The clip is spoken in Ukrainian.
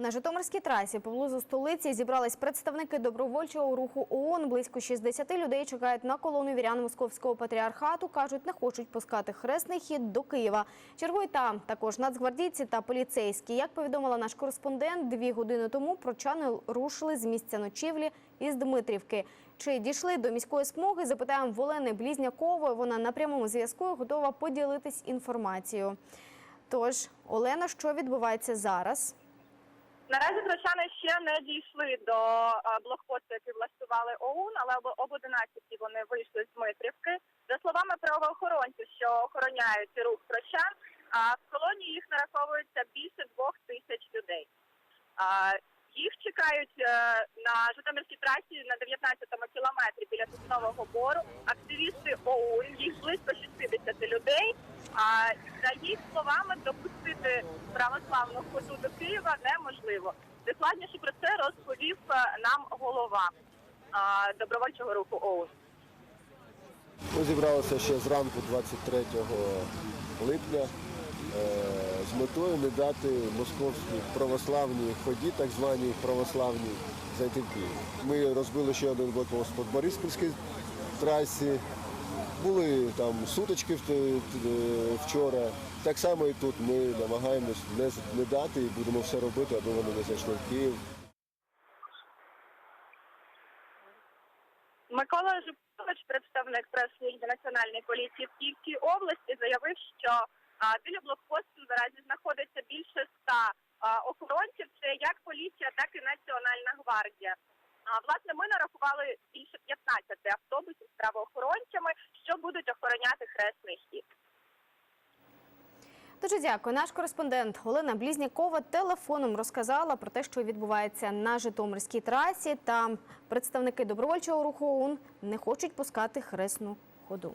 На Житомирській трасі поблизу столиці зібрались представники добровольчого руху ООН. Близько 60 людей чекають на колону вірян московського патріархату. кажуть, не хочуть пускати хресний хід до Києва. Чергують там також нацгвардійці та поліцейські. Як повідомила наш кореспондент, дві години тому прочани рушили з місця ночівлі із Дмитрівки. Чи дійшли до міської смуги? Запитаємо в Олени Блізнякової. Вона на прямому зв'язку готова поділитись інформацією. Тож, Олена, що відбувається зараз? Наразі прочани ще не дійшли до блокпосту, який влаштували ОУН, але об, об 11 вони вийшли з Дмитрівки. За словами правоохоронців, що охороняють рух прочан, а в колонії їх нараховується більше двох тисяч людей. Їх чекають е, на Житомирській трасі на 19-му кілометрі біля Соснового бору. Активісти ОУН, їх близько 60 людей. А за їх словами допустити православну ходу до Києва неможливо. Докладніше про це розповів е, нам голова а, добровольчого руху ОУН. Ми зібралися ще зранку 23 липня е, з метою не дати московській православній ході, так званій православній, зайти в Київ. Ми розбили ще один блокпост по Бориспільській трасі. Були там сутички е, вчора. Так само і тут ми намагаємось не, не дати і будемо все робити, аби вони не зайшли в Київ. Микола Жупович, представник прес-служби національної поліції в Київській області, заявив, що а, біля блокпосту наразі знаходиться більше ста охоронців. Це як поліція, так і Національна гвардія. Власне, ми нарахували більше 15 автобусів з правоохоронцями, що будуть охороняти хресний хід. Дуже дякую. Наш кореспондент Олена Блізнякова телефоном розказала про те, що відбувається на Житомирській трасі. Там представники добровольчого руху ОУН не хочуть пускати хресну ходу.